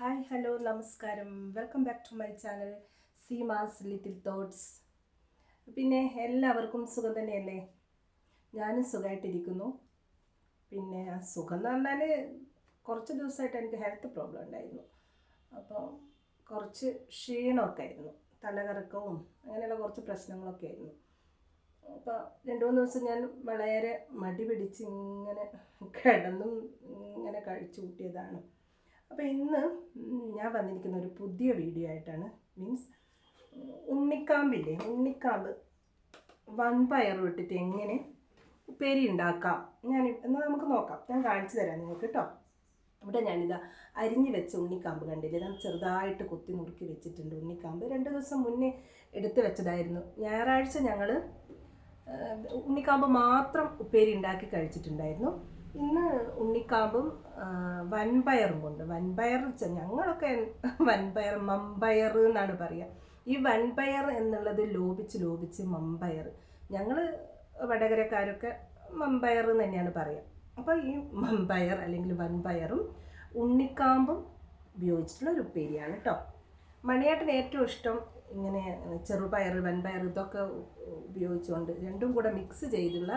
Hi hello നമസ്കാരം. Welcome back to my channel Seema's little thoughts പിന്നെ എല്ലാവർക്കും സുഖം തന്നെയല്ലേ? ഞാനും സുഖമായിട്ടിരിക്കുന്നു പിന്നെ സുഖം എന്ന് പറഞ്ഞാൽ കുറച്ച് ദിവസമായിട്ട് എനിക്ക് ഹെൽത്ത് പ്രോബ്ലം ഉണ്ടായിരുന്നു. അപ്പോൾ കുറച്ച് ക്ഷീണമൊക്കെ ആയിരുന്നു തലകറക്കവും അങ്ങനെയുള്ള കുറച്ച് പ്രശ്നങ്ങളൊക്കെ ആയിരുന്നു. അപ്പോൾ രണ്ട് മൂന്ന് ദിവസം ഞാൻ വളരെ മടി പിടിച്ച് ഇങ്ങനെ കിടന്നും ഇങ്ങനെ കഴിച്ചു കൂട്ടിയതാണ് അപ്പോൾ ഇന്ന് ഞാൻ വന്നിരിക്കുന്ന ഒരു പുതിയ വീഡിയോ ആയിട്ടാണ്. മീൻസ് ഉണ്ണിക്കാമ്പില്ലേ? ഉണ്ണിക്കാമ്പ് വൻപയർ വിട്ടിട്ട് എങ്ങനെ ഉപ്പേരി ഉണ്ടാക്കാം? ഞാൻ എന്നാൽ നമുക്ക് നോക്കാം. ഞാൻ കാണിച്ചു തരാം നിങ്ങൾക്ക് കേട്ടോ ഇവിടെ ഞാനിതാ അരിഞ്ഞു വെച്ച ഉണ്ണിക്കാമ്പ് കണ്ടില്ലേ? ഞാൻ ചെറുതായിട്ട് കൊത്തി നുറുക്കി വെച്ചിട്ടുണ്ട് ഉണ്ണിക്കാമ്പ്. രണ്ട് ദിവസം മുന്നേ എടുത്ത് വെച്ചതായിരുന്നു. ഞായറാഴ്ച ഞങ്ങൾ ഉണ്ണിക്കാമ്പ് മാത്രം ഉപ്പേരി ഉണ്ടാക്കി കഴിച്ചിട്ടുണ്ടായിരുന്നു. ഇന്ന് ഉണ്ണിക്കാമ്പും വൻപയറും കൊണ്ട് വൻപയർ ഞങ്ങളൊക്കെ വൻപയർ മമ്പയർ എന്നാണ് പറയുക ഈ വൻപയർ എന്നുള്ളത് ലോപിച്ച് ലോപിച്ച് മമ്പയർ. ഞങ്ങൾ വടകരക്കാരൊക്കെ മമ്പയർ തന്നെയാണ് പറയുക അപ്പോൾ ഈ മമ്പയർ അല്ലെങ്കിൽ വൻപയറും ഉണ്ണിക്കാമ്പും ഉപയോഗിച്ചിട്ടുള്ള ഒരു ഉപ്പേരിയാണ് കേട്ടോ മണിയേട്ടന് ഏറ്റവും ഇഷ്ടം ഇങ്ങനെ ചെറുപയർ വൻപയർ ഇതൊക്കെ ഉപയോഗിച്ചുകൊണ്ട് രണ്ടും കൂടെ മിക്സ് ചെയ്തുള്ള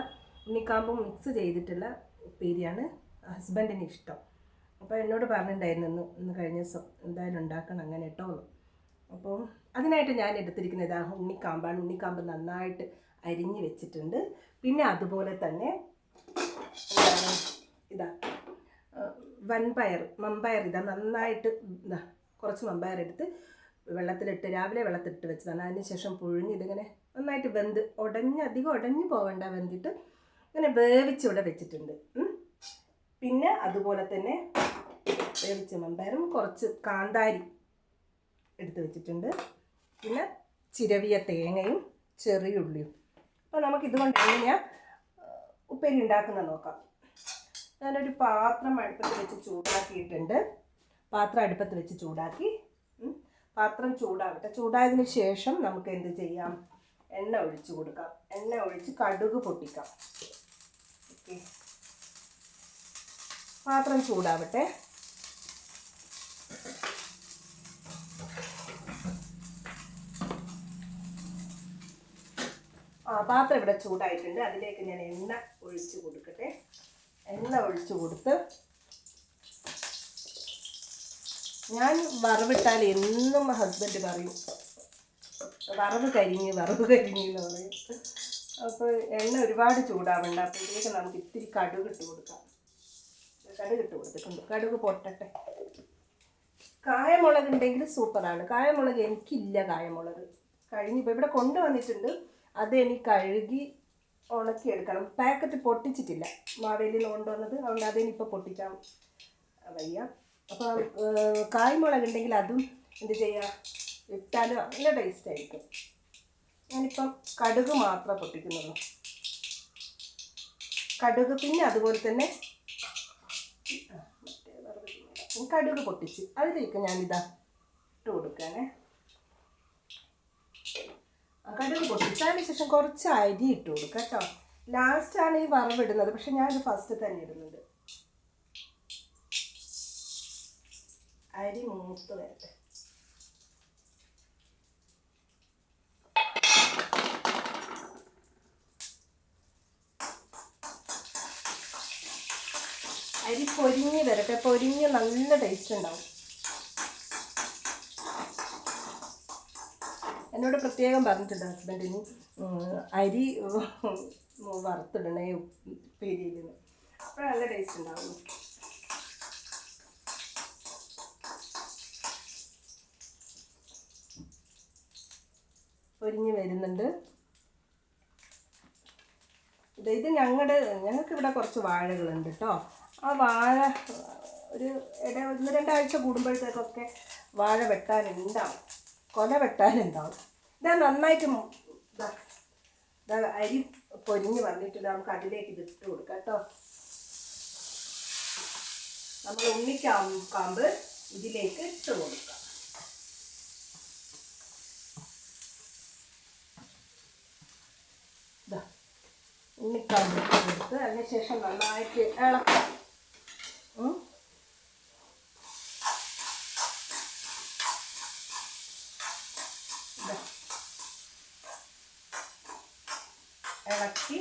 ഉണ്ണിക്കാമ്പും മിക്സ് ചെയ്തിട്ടുള്ള ഉപ്പേരിയാണ് ഹസ്ബൻഡിന് ഇഷ്ടം. അപ്പോൾ എന്നോട് പറഞ്ഞിട്ടുണ്ടായിരുന്നു ഇന്ന് ഇന്ന് കഴിഞ്ഞ ദിവസം എന്തായാലും ഉണ്ടാക്കണം അങ്ങനെ കേട്ടോ എന്ന് അപ്പം അതിനായിട്ട് ഞാൻ എടുത്തിരിക്കുന്നത് ആ ഉണ്ണിക്കാമ്പാണ്. ഉണ്ണിക്കാമ്പ് നന്നായിട്ട് അരിഞ്ഞ് വെച്ചിട്ടുണ്ട്. പിന്നെ അതുപോലെ തന്നെ ഇതാ വൻപയർ മമ്പയർ ഇതാ നന്നായിട്ട് ഇതാ കുറച്ച് മമ്പയർ എടുത്ത് വെള്ളത്തിലിട്ട് രാവിലെ വെള്ളത്തിലിട്ട് വെച്ചതാണ്. അതിന് ശേഷം പുഴുങ്ങി ഇതിങ്ങനെ നന്നായിട്ട് വെന്ത് ഉടഞ്ഞ് അധികം ഉടഞ്ഞു പോവേണ്ട വെന്തിട്ട് ഇങ്ങനെ വേവിച്ചിവിടെ വെച്ചിട്ടുണ്ട്. പിന്നെ അതുപോലെ തന്നെ വേവിച്ച മമ്പയറും കുറച്ച് കാന്താരി എടുത്ത് വെച്ചിട്ടുണ്ട്. പിന്നെ ചിരവിയ തേങ്ങയും ചെറിയ ഉള്ളിയും. അപ്പോൾ നമുക്ക് ഇതുകൊണ്ട് ഞാൻ ഉപ്പേരി ഉണ്ടാക്കുന്ന നോക്കാം. ഞാനൊരു പാത്രം അടുപ്പത്ത് വെച്ച് ചൂടാക്കിയിട്ടുണ്ട്. പാത്രം അടുപ്പത്ത് വെച്ച് ചൂടാക്കി. പാത്രം ചൂടാവട്ടെ. ചൂടായതിന് ശേഷം നമുക്ക് എന്ത് ചെയ്യാം? എണ്ണ ഒഴിച്ച് കൊടുക്കാം. എണ്ണ ഒഴിച്ച് കടുക് പൊട്ടിക്കാം. പാത്രം ചൂടാവട്ടെ. ആ പാത്രം ഇവിടെ ചൂടായിട്ടുണ്ട്. അതിലേക്ക് ഞാൻ എണ്ണ ഒഴിച്ച് കൊടുക്കട്ടെ. എണ്ണ ഒഴിച്ച് കൊടുത്ത് ഞാൻ വറവിട്ടാൽ എന്നും ഹസ്ബൻഡ് പറയും. വറവ് കരിഞ്ഞ് വറവ് കരിഞ്ഞ് എന്ന് പറയും. അപ്പോൾ എണ്ണ ഒരുപാട് ചൂടാവണ്ട. അപ്പോൾ ഇതിലേക്ക് നമുക്ക് ഇത്തിരി കടുക് ഇട്ട് കൊടുക്കാം. കടുക് ഇട്ട് കൊടുത്തിട്ടുണ്ട്. കടുക് പൊട്ടട്ടെ. കായമുളക് ഉണ്ടെങ്കിൽ സൂപ്പറാണ്. കായമുളക് എനിക്കില്ല കായമുളക്. കഴിഞ്ഞിപ്പോൾ ഇവിടെ കൊണ്ടുവന്നിട്ടുണ്ട്. അത് എനിക്ക് കഴുകി ഉണക്കി എടുക്കണം. പാക്കറ്റ് പൊട്ടിച്ചിട്ടില്ല. മാവേലിയിൽ നിന്ന് കൊണ്ടുവന്നത്. അതുകൊണ്ട് അതിനിപ്പോൾ പൊട്ടിക്കാൻ വയ്യ. അപ്പോൾ കായ്മുളക് ഉണ്ടെങ്കിൽ അതും എന്ത് ചെയ്യുക ഇട്ടാലും നല്ല ടേസ്റ്റ് ആയിരിക്കും. ഞാനിപ്പം കടുക് മാത്രമേ പൊട്ടിക്കുന്നുള്ളൂ. കടുക് പിന്നെ അതുപോലെ തന്നെ. കടുക് പൊട്ടിച്ച് അതിലേക്ക് ഞാനിതാ ഇട്ട് കൊടുക്കാനേ കടുക് പൊട്ടിച്ചതിന് ശേഷം കുറച്ച് അരി ഇട്ട് കൊടുക്കുക കേട്ടോ. ലാസ്റ്റാണ് ഈ വറവിടുന്നത്. പക്ഷെ ഞാനിത് ഫസ്റ്റ് തന്നെ ഇടുന്നുണ്ട്. അരി മൂത്ത് വരട്ടെ. അരി പൊരിഞ്ഞ് വരട്ടെ. പൊരിഞ്ഞ് നല്ല ടേസ്റ്റ് ഉണ്ടാവും. എന്നോട് പ്രത്യേകം പറഞ്ഞിട്ടുണ്ട് ഹസ്ബൻഡിന് അരി വറുത്തിടണേ ഉപ്പേരിയിൽ അപ്പോൾ നല്ല ടേസ്റ്റ് ഉണ്ടാവും പൊരിഞ്ഞ് വരുന്നുണ്ട്. ഇത് ഞങ്ങളുടെ ഞങ്ങൾക്ക് ഇവിടെ കുറച്ച് വാഴകളുണ്ട് കേട്ടോ ആ വാഴ ഒരു ഇട ഒന്ന് രണ്ടാഴ്ച കൂടുമ്പോഴത്തേക്കൊക്കെ വാഴ വെട്ടാൻ വെട്ടാനുണ്ടാവും. കൊല വെട്ടാനുണ്ടാവും. ഇതാ നന്നായിട്ട് ഇതാ അരി പൊരിഞ്ഞ് വന്നിട്ടുണ്ട് നമുക്ക് അതിലേക്ക് ഇത് ഇട്ട് കൊടുക്കാം കേട്ടോ. നമ്മൾ ഉണ്ണിക്കാമ്പ് ഇതിലേക്ക് ഇട്ട് കൊടുക്കാം. ഉണ്ണിക്കാമ്പ് ഇട്ട് കൊടുത്ത് അതിനുശേഷം നന്നായിട്ട് ഇളക്കാം. ഇളക്കി.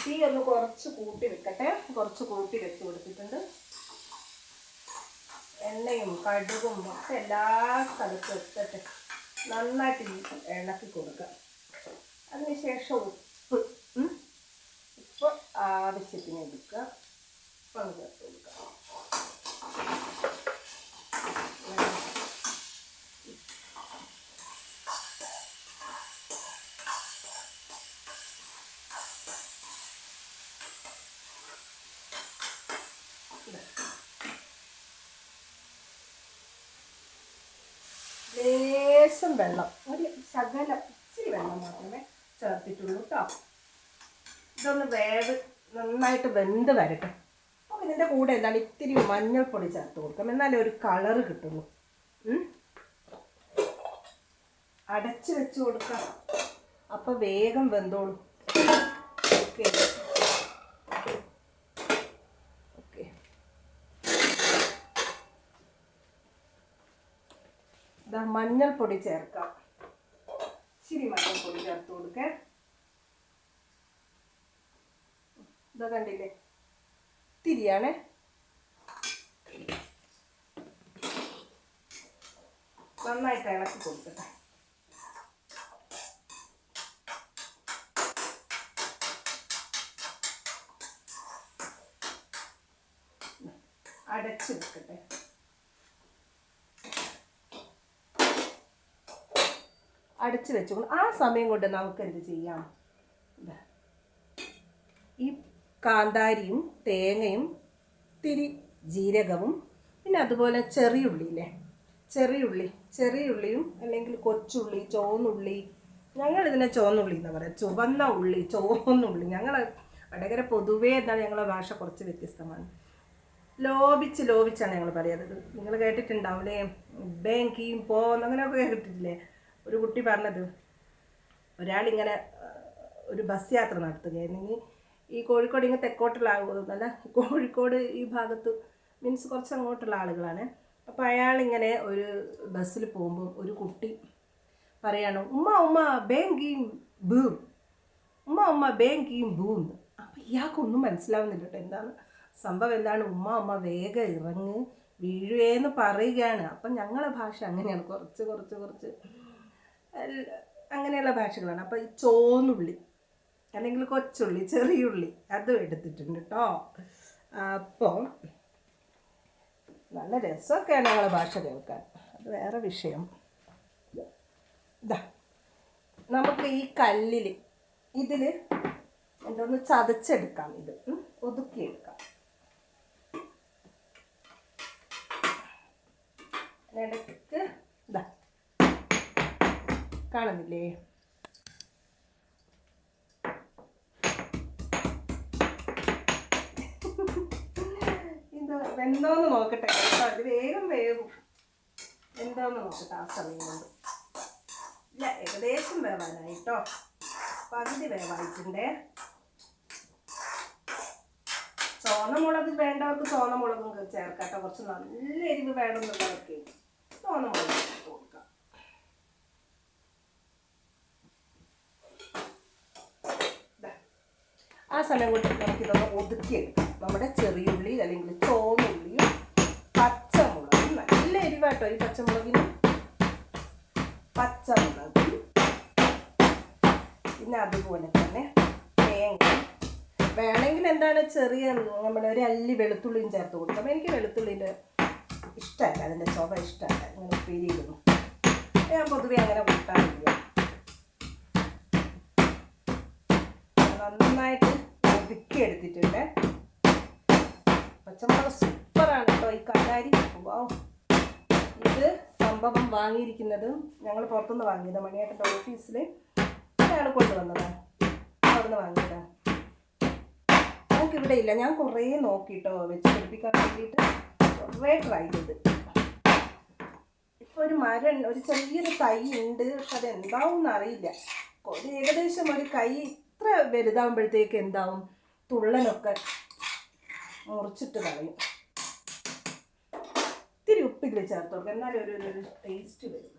തീ ഒന്ന് കുറച്ച് കൂട്ടി വെക്കട്ടെ. കുറച്ച് കൂട്ടി വെച്ച് കൊടുത്തിട്ടുണ്ട്. എണ്ണയും കടുകും ഒക്കെ എല്ലാ സ്ഥലത്തും എത്തിട്ട് നന്നായിട്ട് ഇളക്കി കൊടുക്കുക. അതിനുശേഷം ഉപ്പ്. ഉപ്പ് ആവശ്യത്തിന് എടുക്കുക കൊടുക്കുക ലേശം വെള്ളം. ഒരു ശകലം ഇച്ചിരി വെള്ളം മാത്രമേ ചേർത്തിട്ടുള്ളൂ കേട്ടോ. ഇതൊന്ന് വേവ് നന്നായിട്ട് വെന്ത് വരട്ടെ. ഇതിന്റെ കൂടെ എന്താണ്? ഇത്തിരി മഞ്ഞൾപ്പൊടി ചേർത്ത് കൊടുക്കാം. എന്നാലേ ഒരു കളറ് കിട്ടുള്ളൂ. അടച്ച് വെച്ച് കൊടുക്കാം. അപ്പോൾ വേഗം വെന്തോളൂ. ഓക്കെ. ഓക്കെ. ഇതാ മഞ്ഞൾപ്പൊടി ചേർക്കാം. ഇച്ചിരി മഞ്ഞൾപ്പൊടി ചേർത്ത് കൊടുക്കേ. ഇതാ കണ്ടില്ലേ? തിരിയാണേ നന്നായിട്ട് ഇളക്കി കൊടുക്കട്ടെ. അടച്ചു വെക്കട്ടെ. അടച്ചു വെച്ചുകൊണ്ട് ആ സമയം കൊണ്ട് നമുക്ക് എന്ത് ചെയ്യാം. ഈ കാന്താരിയും തേങ്ങയും തിരി ജീരകവും പിന്നെ അതുപോലെ ചെറിയുള്ളിയില്ലേ? ചെറിയുള്ളി ചെറിയുള്ളിയും അല്ലെങ്കിൽ കൊച്ചുള്ളി ചുവന്നുള്ളി. ഞങ്ങൾ ഇതിനെ ചുവന്നുള്ളി എന്ന് പറയാം. ചുവന്ന ഉള്ളി ചുവന്നുള്ളി. ഞങ്ങൾ വടകര പൊതുവേ എന്നാൽ ഞങ്ങളുടെ ഭാഷ കുറച്ച് വ്യത്യസ്തമാണ്. ലോപിച്ച് ലോപിച്ചാണ് ഞങ്ങൾ പറയുന്നത് നിങ്ങൾ കേട്ടിട്ടുണ്ടാവില്ലേ ബാങ്കിയും പോന്ന് അങ്ങനെയൊക്കെ കേട്ടിട്ടില്ലേ? ഒരു കുട്ടി പറഞ്ഞത്. ഒരാളിങ്ങനെ ഒരു ബസ് യാത്ര നടത്തുകയായിരുന്നു ഈ കോഴിക്കോട് ഇങ്ങനെ തെക്കോട്ടുള്ള ആകുന്നല്ല കോഴിക്കോട് ഈ ഭാഗത്ത് മീൻസ് കുറച്ച് അങ്ങോട്ടുള്ള ആളുകളാണ്. അപ്പോൾ അയാളിങ്ങനെ ഒരു ബസ്സിൽ പോകുമ്പോൾ ഒരു കുട്ടി പറയാണ് ഉമ്മ ഉമ്മ ബേങ്കീം ബൂം. ഉമ്മ ഉമ്മ ബേങ്കീം ബൂം. അപ്പം ഇയാൾക്കൊന്നും മനസ്സിലാവുന്നില്ല കേട്ടോ എന്താണ് സംഭവം എന്താണ് ഉമ്മ ഉമ്മ വേഗം ഇറങ്ങ് വീഴുവേന്ന് പറയുകയാണ്. അപ്പം ഞങ്ങളെ ഭാഷ അങ്ങനെയാണ് കുറച്ച് കുറച്ച് കുറച്ച്. അങ്ങനെയുള്ള ഭാഷകളാണ്. അപ്പോൾ ഈ ചോന്നുള്ളി അല്ലെങ്കിൽ കൊച്ചുള്ളി ചെറിയുള്ളി അതും എടുത്തിട്ടുണ്ട് കേട്ടോ അപ്പോൾ നല്ല രസമൊക്കെയാണ് ഞങ്ങളെ ഭാഷ കേൾക്കാൻ. അത് വേറെ വിഷയം. ഇതാ നമുക്ക് ഈ കല്ലിൽ ഇതിൽ എന്തോന്ന് ചതച്ചെടുക്കാം ഇത്. ഒതുക്കി ഒതുക്കിയെടുക്കാം. ഇടയ്ക്ക് ഇതാ കാണുന്നില്ലേ? ഇത് വെന്തോന്ന് നോക്കട്ടെ? കേട്ടോ ഇത് വേഗം വേവും. എന്താന്ന് നോക്കട്ടെ ആ സമയം കൊണ്ട്? ഇല്ല ഏകദേശം വേവാനായിട്ടോ പകുതി വേവായിട്ടുണ്ടേ. ചോന്ന മുളക് വേണ്ടവർക്ക് സോനമുളകും മുളകും ചേർക്കട്ടെ. കുറച്ച് നല്ല എരിവ് വേണമെന്നുള്ളവർക്ക് സോനമുളക് കൊടുക്കാം. ആ സമയം കൊണ്ട് നമുക്കിതൊന്ന് ഒതുക്കിയെടുക്കാം. നമ്മുടെ ചെറിയുള്ളി അല്ലെങ്കിൽ നല്ല എരിവാട്ടോ ഈ പച്ചമുളകിന്. പച്ചമുളക്. പിന്നെ അതുപോലെ തന്നെ തേങ്ങ. വേണമെങ്കിൽ എന്താണ് ചെറിയ നമ്മുടെ ഒരു അല്ലി വെളുത്തുള്ളിയും ചേർത്ത് കൊടുക്കാം. എനിക്ക് വെളുത്തുള്ളിന്റെ ഇഷ്ടമല്ല അതിന്റെ ചുവ ഇഷ്ടമല്ല. ഇങ്ങനെ ഉപ്പേരിയിടുന്നു ഞാൻ പൊതുവേ അങ്ങനെ കൂട്ടാറില്ല. നന്നായിട്ട് ഒതുക്കി എടുത്തിട്ടുണ്ട്. പച്ചമുളക് സൂപ്പറാണ് കേട്ടോ. ഈ കാലാരി വൗ. ഇത് സംഭവം വാങ്ങിയിരിക്കുന്നത് ഞങ്ങൾ പുറത്തുനിന്ന് വാങ്ങിയത് മണിയേട്ടന്റെ ഓഫീസിൽ അയാൾ കൊണ്ടുവന്നതാണ് അവിടുന്ന് വാങ്ങിയതാണ് ഞങ്ങൾക്കിവിടെ ഇല്ല. ഞാൻ കുറേ നോക്കിയിട്ടോ വെച്ച് പിടിപ്പിക്കാൻ വേണ്ടിയിട്ട്. കുറേ ട്രൈ ചെയ്ത്. ഇപ്പോൾ ഒരു മരം ഒരു ചെറിയൊരു തൈ ഉണ്ട്. പക്ഷെ അതെന്താവും എന്നറിയില്ല ഒരു ഏകദേശം ഒരു കൈ ഇത്ര വലുതാകുമ്പോഴത്തേക്ക് എന്താവും? തുള്ളനൊക്കെ മുറിച്ചിട്ട് കളയും. ഉപ്പിൽ ചേർത്ത് കൊടുക്കുക എന്നാലും ഒരു ഒരു ടേസ്റ്റ് വരും.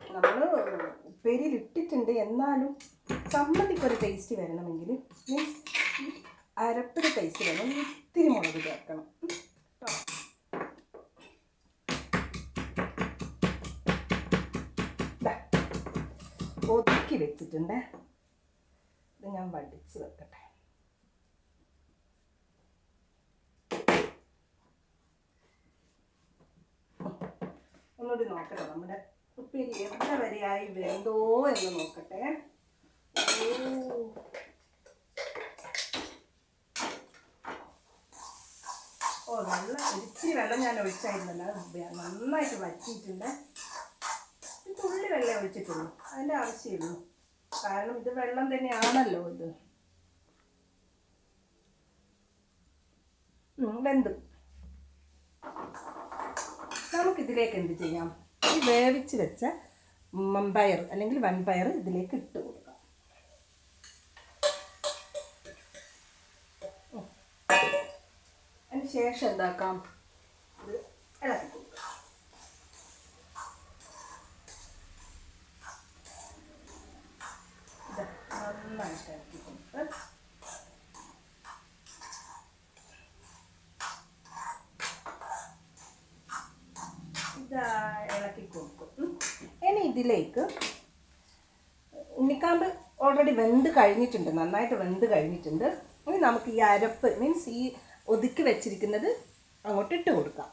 നമ്മൾ ഉപ്പേരിയിൽ ഇട്ടിട്ടുണ്ട് എന്നാലും ചമ്മന്തിക്കൊരു ടേസ്റ്റ് വരണമെങ്കിൽ മീൻസ് അരപ്പിന് ടേസ്റ്റ് വരണം. ഇത്തിരി മുളക് ചേർക്കണം. ഒതുക്കി വെച്ചിട്ടുണ്ട്. ഇത് ഞാൻ വടിച്ച് വെക്കട്ടെ. ഒന്നുകൂടി നോക്കട്ടെ. നമ്മുടെ ഉപ്പേരി എത്ര വരെയായി വേണ്ടോ എന്ന് നോക്കട്ടെ. ഓ. നല്ല ഇച്ചിരി വെള്ളം ഞാൻ ഒഴിച്ചായിരുന്നല്ലോ. നന്നായിട്ട് വറ്റിയിട്ടുണ്ട്. തുള്ളി വെള്ളം ഒഴിച്ചിട്ടുള്ളൂ. അതിന്റെ ആവശ്യമുള്ളൂ കാരണം ഇത് വെള്ളം തന്നെയാണല്ലോ ഇത്. വെന്തു. നമുക്കിതിലേക്ക് എന്ത് ചെയ്യാം? ഈ വേവിച്ച് വെച്ച മമ്പയർ അല്ലെങ്കിൽ വൻപയർ ഇതിലേക്ക് ഇട്ട് കൊടുക്കാം. അതിന് ശേഷം എന്താക്കാം? ഇത് ഇളക്കി കൊടുക്കാം. നന്നായിട്ട് ഇളക്കി കൊടുത്ത് ഇതാ ഇളക്കി കൊടുക്കും ഉം. ഇനി ഇതിലേക്ക് ഉണ്ണിക്കാമ്പ് ഓൾറെഡി വെന്ത് കഴിഞ്ഞിട്ടുണ്ട് നന്നായിട്ട് വെന്ത് കഴിഞ്ഞിട്ടുണ്ട്. ഇനി നമുക്ക് ഈ അരപ്പ് മീൻസ് ഈ ഒതുക്കി വെച്ചിരിക്കുന്നത് അങ്ങോട്ട് ഇട്ട് കൊടുക്കാം.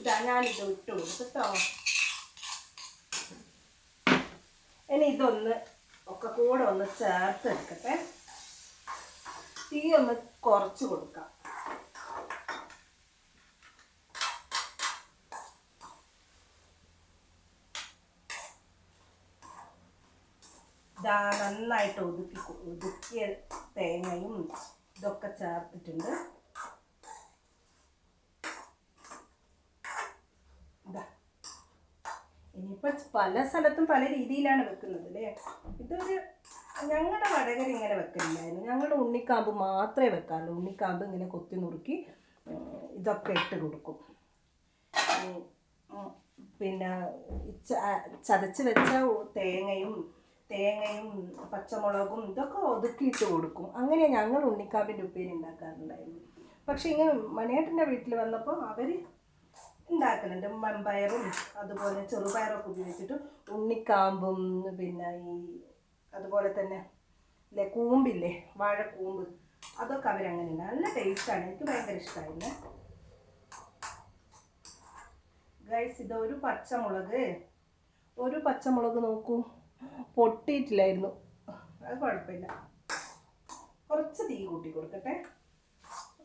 ഇതാ ഞാനിത് ഇട്ട് കൊടുക്കട്ടോ ഇനി ഇതൊന്ന് ഒക്കെ കൂടെ ഒന്ന് ചേർത്ത് എടുക്കട്ടെ. തീ ഒന്ന് കുറച്ച് കൊടുക്കാം. ഇതാ നന്നായിട്ട് ഒതുക്കി ഒതുക്കിയ തേങ്ങയും ഇതൊക്കെ ചേർത്തിട്ടുണ്ട്. ഇനിയിപ്പോൾ പല സ്ഥലത്തും പല രീതിയിലാണ് വെക്കുന്നത് അല്ലേ? ഇതൊരു ഞങ്ങളുടെ വടകര ഇങ്ങനെ വെക്കലില്ലായിരുന്നു. ഞങ്ങളുടെ ഉണ്ണിക്കാമ്പ് മാത്രമേ വെക്കാറുള്ളൂ. ഉണ്ണിക്കാമ്പ് ഇങ്ങനെ കൊത്തി നുറുക്കി ഇതൊക്കെ ഇട്ട് കൊടുക്കും. പിന്നെ ചതച്ച് വെച്ച തേങ്ങയും തേങ്ങയും പച്ചമുളകും ഇതൊക്കെ ഒതുക്കിയിട്ട് കൊടുക്കും. അങ്ങനെ ഞങ്ങൾ ഉണ്ണിക്കാവിന്റെ ഉപ്പേരി ഉണ്ടാക്കാറുണ്ടായിരുന്നു. പക്ഷേ ഇങ്ങനെ മണിയേട്ടന്റെ വീട്ടിൽ വന്നപ്പോൾ അവർ ഉണ്ടാക്കുന്നുണ്ട് മൺപയറും അതുപോലെ ചെറുപയറൊക്കെ ഉപയോഗിച്ചിട്ട് ഉണ്ണിക്കാമ്പും പിന്നെ ഈ അതുപോലെ തന്നെ ഇല്ലേ കൂമ്പില്ലേ? വാഴക്കൂമ്പ് അതൊക്കെ അവരങ്ങനെ നല്ല ടേസ്റ്റാണ് എനിക്ക് ഭയങ്കര ഇഷ്ടമായിരുന്നു ഗൈസ് ഇത് ഒരു പച്ചമുളക്. ഒരു പച്ചമുളക് നോക്കൂ. പൊട്ടിയിട്ടില്ലായിരുന്നു. അത് കുഴപ്പമില്ല. കുറച്ച് തീ കൂട്ടി കൊടുക്കട്ടെ.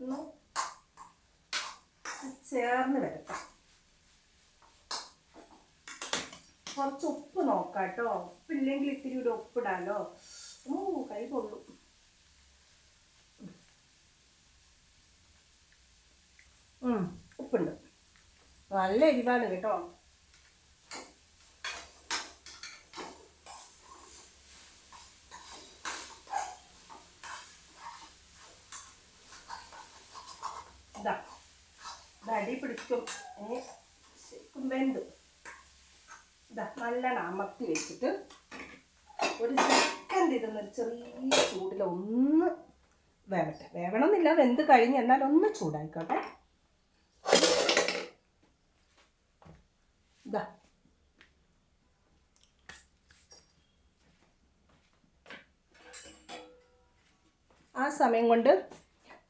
ഒന്ന് ചേർന്ന് വരട്ടെ. കുറച്ച് ഉപ്പ് നോക്കാട്ടോ കേട്ടോ. ഉപ്പില്ലെങ്കിൽ ഇത്തിരി ഒരു ഉപ്പിടാലോ. ഓ കൈ കൊള്ളും ഉം, ഉപ്പുണ്ട്. നല്ല എരിവാണ് കേട്ടോ ഇതാ അടി പിടിക്കും. ശരിക്കും വെന്തു. ഇതാ നല്ലോണം അമർത്തി വെച്ചിട്ട് ഒരു സെക്കൻഡ് ഇതൊന്ന് ചെറിയ ചൂടിൽ ഒന്ന് വേവട്ടെ. വേവണമെന്നില്ല വെന്ത് കഴിഞ്ഞ് എന്നാൽ ഒന്ന് ചൂടായിക്കോട്ടെ. ഇതാ ആ സമയം കൊണ്ട്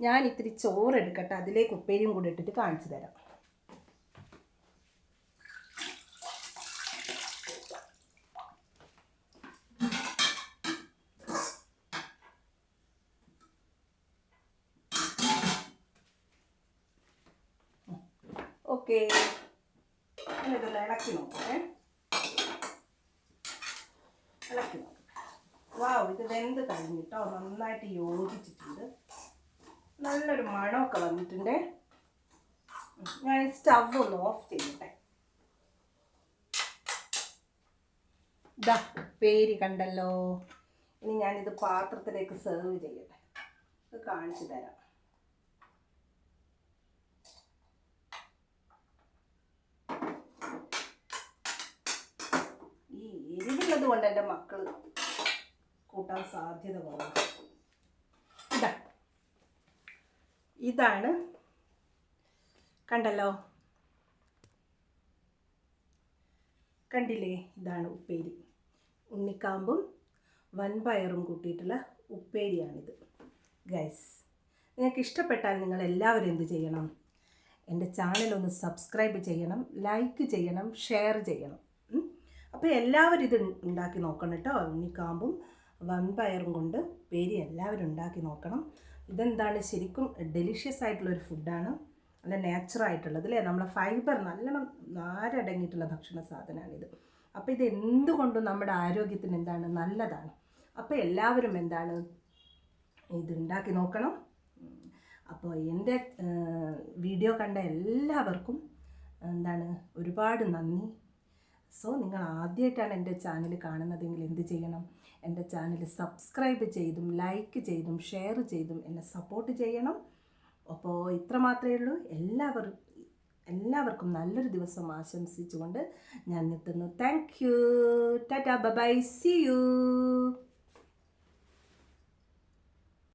ഞാൻ ഇത്തിരി ചോറ് എടുക്കട്ടെ അതിലേക്ക് ഉപ്പേരിയും കൂടി ഇട്ടിട്ട് കാണിച്ചു തരാം. ഓക്കെ. ഇതൊന്ന് ഇളക്കി നോക്കട്ടെ. ഇളക്കി നോക്കാം വാവ് ഇത് വെന്ത് കഴിഞ്ഞിട്ടോ നന്നായിട്ട് യോജിച്ചിട്ടുണ്ട്. നല്ലൊരു മണമൊക്കെ വന്നിട്ടുണ്ട്. ഞാൻ സ്റ്റവ് ഒന്ന് ഓഫ് ചെയ്യട്ടെ. ദാ പേര് കണ്ടല്ലോ. ഇനി ഞാനിത് പാത്രത്തിലേക്ക് സെർവ് ചെയ്യട്ടെ. ഇത് കാണിച്ചു തരാം. ഈ എരിവുള്ളത് കൊണ്ട് എന്റെ മക്കൾ കൂട്ടാൻ സാധ്യത കുറവാണ്. ഇതാണ്. കണ്ടല്ലോ? കണ്ടില്ലേ? ഇതാണ് ഉപ്പേരി. ഉണ്ണിക്കാമ്പും വൻപയറും കൂട്ടിയിട്ടുള്ള ഉപ്പേരിയാണിത്. ഗൈസ് നിങ്ങൾക്ക് ഇഷ്ടപ്പെട്ടാൽ നിങ്ങൾ എല്ലാവരും എന്ത് ചെയ്യണം? എന്റെ ചാനൽ ഒന്ന് സബ്സ്ക്രൈബ് ചെയ്യണം ലൈക്ക് ചെയ്യണം ഷെയർ ചെയ്യണം. അപ്പോൾ എല്ലാവരും ഇത് ഉണ്ടാക്കി നോക്കണം കേട്ടോ. ഉണ്ണിക്കാമ്പും വൻപയറും കൊണ്ട് ഉപ്പേരി എല്ലാവരും ഉണ്ടാക്കി നോക്കണം. ഇതെന്താണ്? ശരിക്കും ഡെലിഷ്യസ് ആയിട്ടുള്ള ആയിട്ടുള്ളൊരു ഫുഡാണ് നല്ല നാച്ചുറൽ ആയിട്ടുള്ളത് അല്ലേ? നമ്മളെ ഫൈബർ നല്ലോണം നാരടങ്ങിയിട്ടുള്ള ഭക്ഷണ സാധനമാണിത് അപ്പോൾ ഇത് എന്തുകൊണ്ടും നമ്മുടെ ആരോഗ്യത്തിന് എന്താണ്? നല്ലതാണ്. അപ്പോൾ എല്ലാവരും എന്താണ്? ഇത് ഉണ്ടാക്കി നോക്കണം. അപ്പോൾ എന്റെ വീഡിയോ കണ്ട എല്ലാവർക്കും എന്താണ് ഒരുപാട് നന്ദി. സോ നിങ്ങൾ ആദ്യമായിട്ടാണ് എന്റെ ചാനൽ കാണുന്നതെങ്കിൽ എന്ത് ചെയ്യണം? എന്റെ ചാനൽ സബ്സ്ക്രൈബ് ചെയ്തും ലൈക്ക് ചെയ്തും ഷെയർ ചെയ്തും എന്നെ സപ്പോർട്ട് ചെയ്യണം. അപ്പോൾ ഇത്ര മാത്രമേ ഉള്ളൂ. എല്ലാവരും എല്ലാവർക്കും നല്ലൊരു ദിവസം ആശംസിച്ചുകൊണ്ട് ഞാൻ നിർത്തുന്നു. Thank you tata bye see you